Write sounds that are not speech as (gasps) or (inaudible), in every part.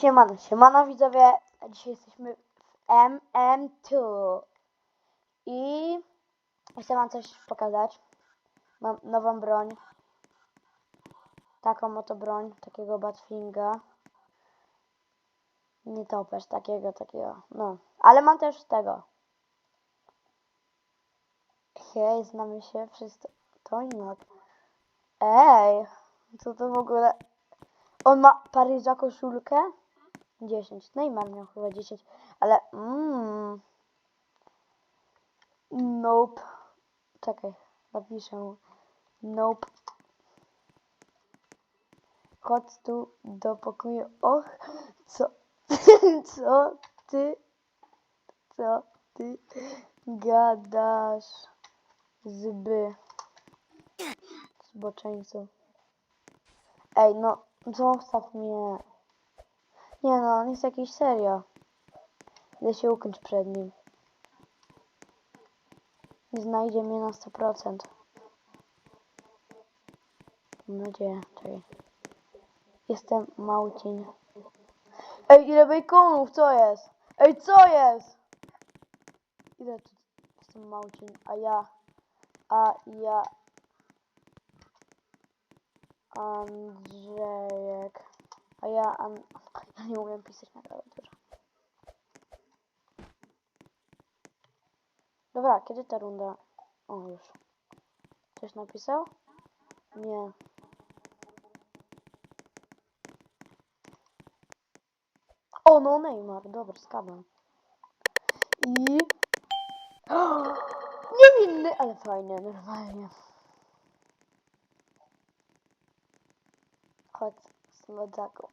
Siemano, siemano widzowie. Dzisiaj jesteśmy w MM2. I chcę wam coś pokazać. Mam nową broń. Taką oto broń, takiego Batwinga. Nie topesz, takiego, takiego. No, ale mam też tego. Hej, znamy się wszyscy. To nie. Ej, co to w ogóle? On ma Paryża koszulkę? 10. Neymar miał chyba 10. Ale mm, Nope. Czekaj, napiszę. Nope. Chodź tu do pokoju. Och, co? (laughs) co ty? Co ty gadasz? Zby. Zboczeńcu. Ej, no, zostaw mnie. Nie no, on jest jakiś serio. Idę się ukryć przed nim. Znajdzie mnie na 100%. Mam nadzieję, czekaj. Jestem Małcień. Ej, ile baconów, co jest? Ej, co jest? Ile tu? Jestem Małcień, a ja... A ja... Andrzejek. A ja... An... (laughs) Ja nie umiem pisać na klawiaturze. Dobra, kiedy ta runda? O, już. Coś napisał? Nie. O, no Neymar. Dobra, skadam. I... (gasps) Niewinny, ale fajnie, normalnie. Chodź z lodzaką.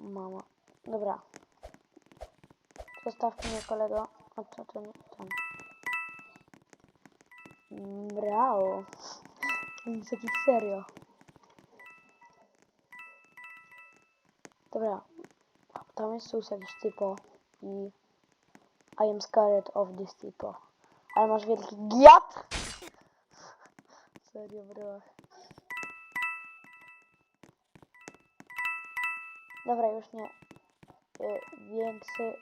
Mama. Dobra. Zostaw mnie kolego. A co to nie tam? Bravo. Nic jakiś serio. Dobra. Tam jest sus jakiś typo. I... I am scared of this typo. Ale masz wielki giat! (laughs) Serio, bro. Dobra, już nie. Y, większy,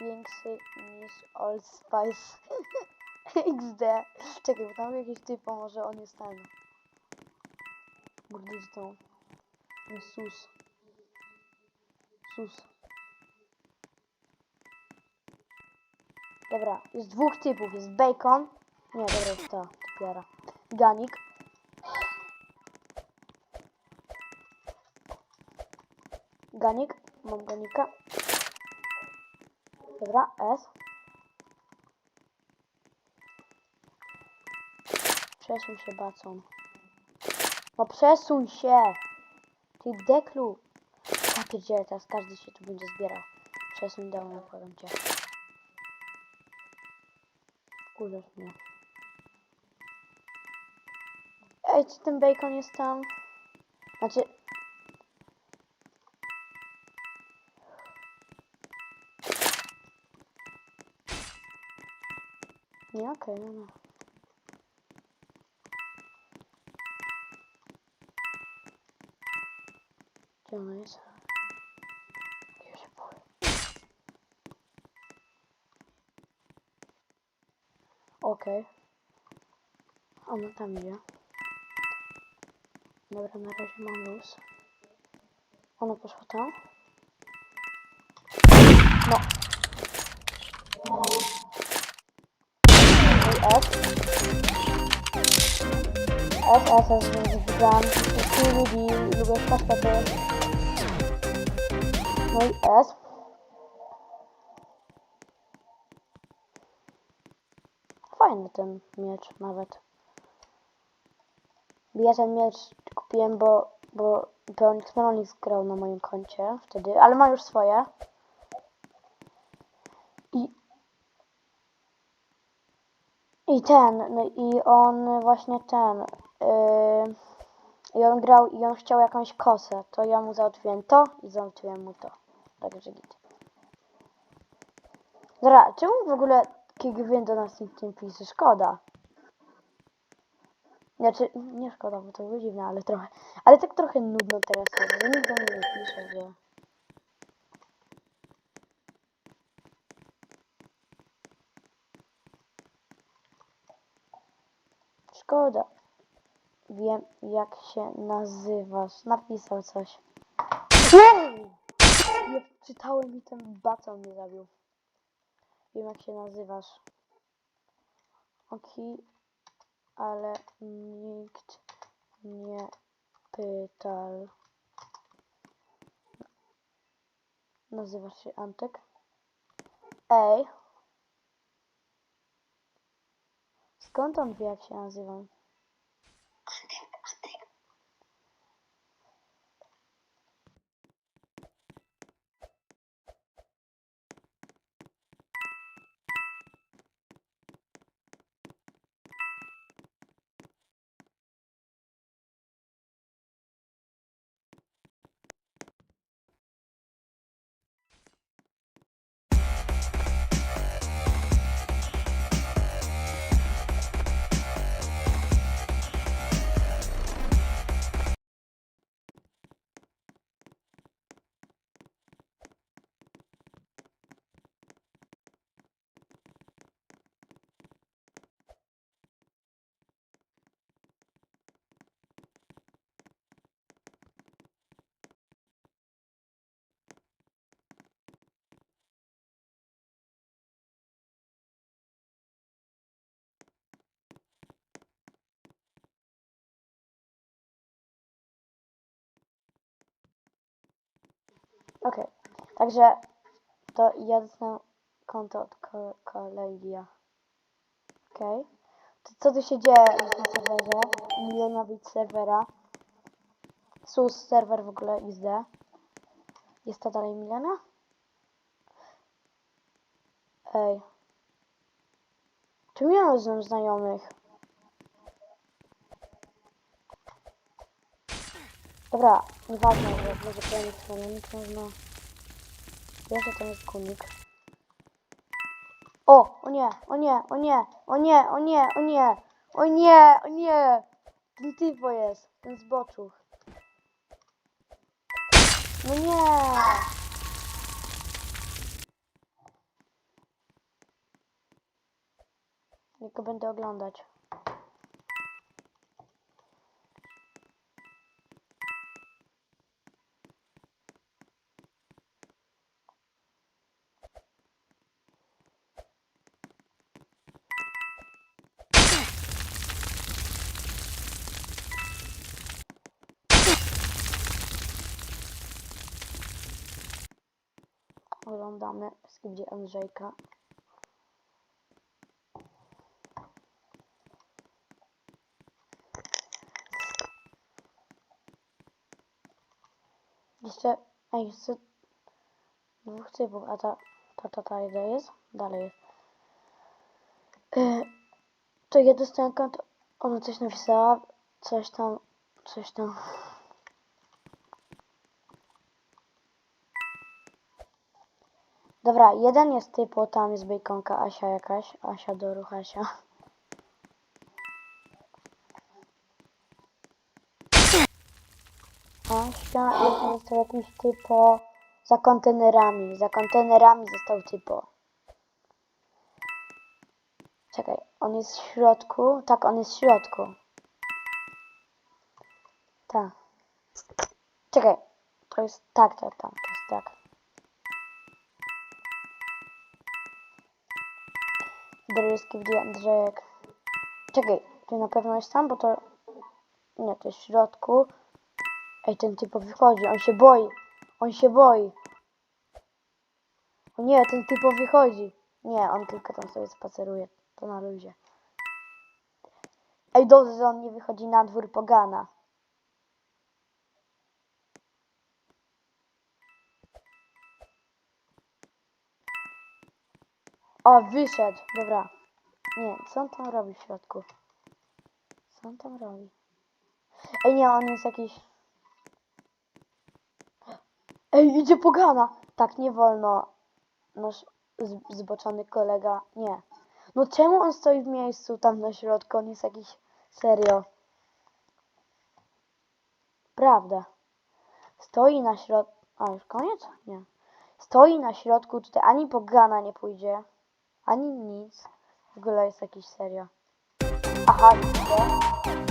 większy niż Old Spice (laughs) XD. Czekaj, bo tam jakiś typ, może on jest ten. Jest sus. Sus. Dobra, jest dwóch typów. Jest Bacon. Nie, dobra, jest ta typiara. Ganik. Ganik. Mam ganika. Dobra, S. Przesuń się, bacon. No przesuń się! Ty deklu! Ja pierdzielę, teraz każdy się tu będzie zbierał. Przesuń do mnie, powiem cię. Wkurzasz mnie. Ej, czy ten bacon jest tam? Znaczy... Nie, okej, no, no. Gdzie ona jest? Ja się boję. Okej. Ona tam idzie. Dobra, na razie mam luz. Ona poszła tam. No. F, F, F, wybrałam wszystkich ludzi, lubię paszpety. No i S. Fajny ten miecz nawet. Ja ten miecz kupiłem, bo, bo Peonix Melonix grał na moim koncie wtedy, ale ma już swoje. I i ten, no i on właśnie ten, yy, i on grał i on chciał jakąś kosę, to ja mu załatwiłem to i załatwiłem mu to. Także git. Dobra, czemu w ogóle KGW do nas nikt nie pisze? Szkoda. Znaczy, nie szkoda, bo to było dziwne, ale trochę. Ale tak trochę nudno teraz nikt do mnie nie pisze, że... Szkoda. Wiem, jak się nazywasz. Napisał coś. Wow! Nie czytałem i ten bacon mnie zabił. Wiem, jak się nazywasz. Okej, ale nikt nie pytał. Nazywasz się Antek? Ej. Skąd on wie, jak się nazywam? Okej, także to ja dostanę konto od ko kolegia. Okej. To Co tu się dzieje na serwerze? Miliona bit serwera. SUS serwer w ogóle XD. Jest to dalej miliona? Ej. Czy miałem z znajomych? Dobra, nieważne, że będzie pełny stronnik, można... To jest kunik. O! O nie! O nie! O nie! O nie! O nie! O nie! O nie! O nie! Ten typo jest! Ten zboczuch. No nie! Go będę oglądać. Oglądamy skipdzie Andrzejka. Jeszcze, ej, jeszcze dwóch typów, a ta, ta, ta, ta ile jest? Dalej jest. E, to ja dostałem konto, ona coś napisała, coś tam, coś tam. Dobra, jeden jest typu, tam jest bejkonka Asia jakaś, Asia do Ruchasia. Asia jest jakiś typo za kontenerami, za kontenerami został typo. Czekaj, on jest w środku? Tak, on jest w środku. Tak. Czekaj, to jest tak, tak, tak, to jest tak. Bryski w Andrzejek. Czekaj, ty na pewno jest tam, bo to... Nie, to jest w środku. Ej, ten typ wychodzi, on się boi. On się boi. O nie, ten typ wychodzi. Nie, on tylko tam sobie spaceruje. To na luzie. Ej, dobrze, że on nie wychodzi na dwór pogana. O, wyszedł. Dobra. Nie, co on tam robi w środku? Co on tam robi? Ej, nie, on jest jakiś... Ej, idzie pogana! Tak, nie wolno. Nasz zboczony kolega... Nie. No czemu on stoi w miejscu tam na środku? On jest jakiś... Serio. Naprawdę. Stoi na środku. A już koniec? Nie. Stoi na środku, tutaj ani po gana nie pójdzie, ani nic. W ogóle jest jakiś serio. Aha, widzicie?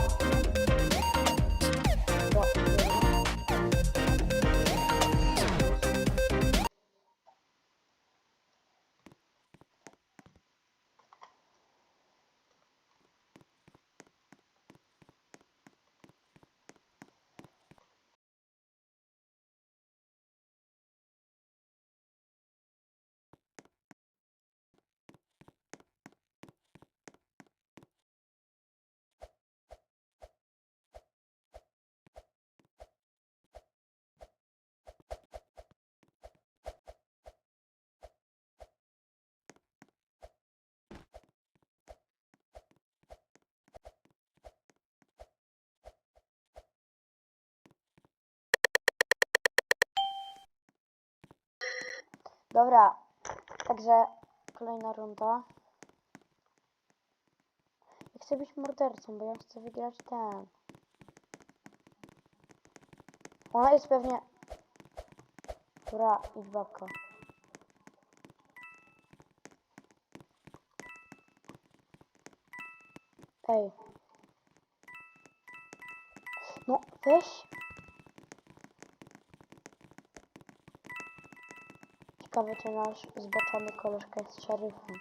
Dobra, także kolejna runda. Ja chcę być mordercą, bo ja chcę wygrać ten. Ona jest pewnie... Dobra, idź babka. Ej. No, weź. Ciekawe, czy nasz zboczony koleżka jest szeryfem.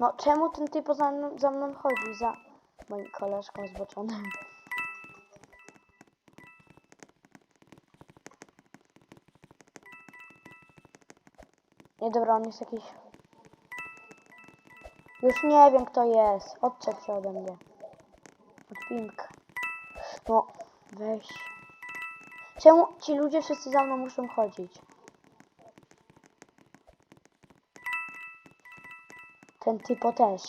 No, czemu ten typ za mną, za mną chodzi? Za moim koleżką zboczonym. Nie, dobra, on jest jakiś... Już nie wiem, kto jest. Odczep się ode mnie. Odpink. No, weź. Czemu ci ludzie wszyscy za mną muszą chodzić? Ten typo też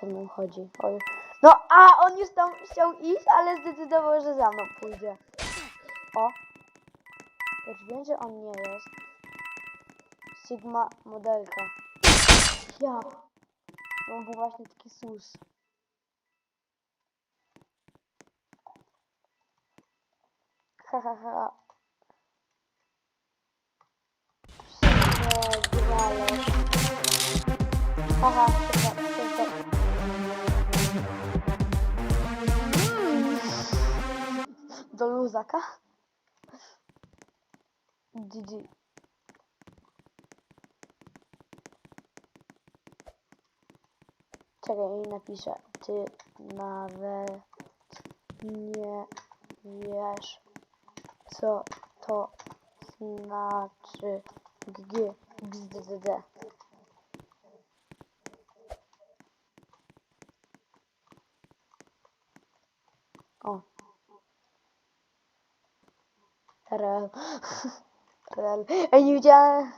ze mną chodzi. Oj. No, a on już tam chciał iść, ale zdecydował, że za mną pójdzie. O. Już wiem, że on nie jest. Sigma modelka. Ja. No, on był właśnie taki sus. Ha, ha, ha. Do luzaka? GG. Czekaj, napiszę. Ty nawet nie wiesz, co to znaczy g gzdd. O. Rel. (laughs) Rel. Ej, nie widziałem.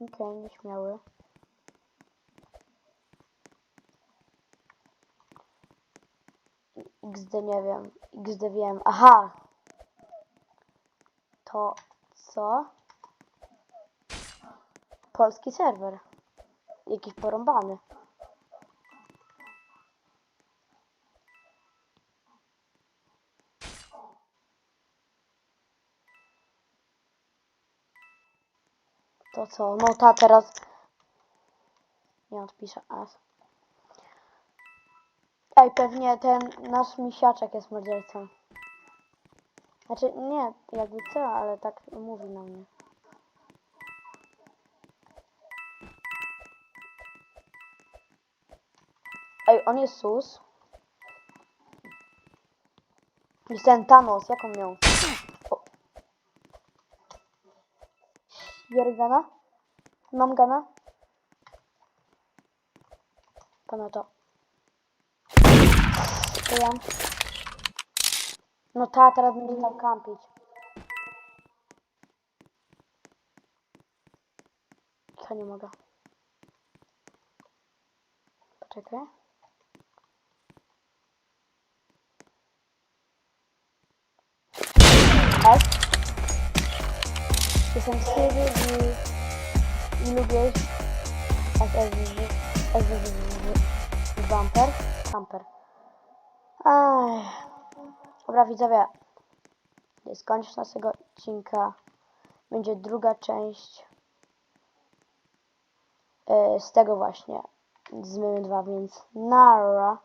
Okej, nieśmiały. XD nie wiem. XD wiem. Aha! To co? Polski serwer. Jakiś porąbany. To co? No ta teraz... Nie odpiszę as. Ej, pewnie ten nasz misiaczek jest mordercą. Znaczy, nie, jakby co, ale tak mówi na mnie. Ej, on jest sus. Jest ten Thanos, jak on miał? O. Biorę gana? Mam gana? Pana to. Ja. No ta, teraz będzie tam kampić. Ja nie mogę. Poczekaj. S. Jestem Stevie i, i lubię SSW, SSW, bumper. Dobra widzowie, skończyć naszego odcinka. Będzie druga część e, z tego właśnie, z Mymy 2, więc nara.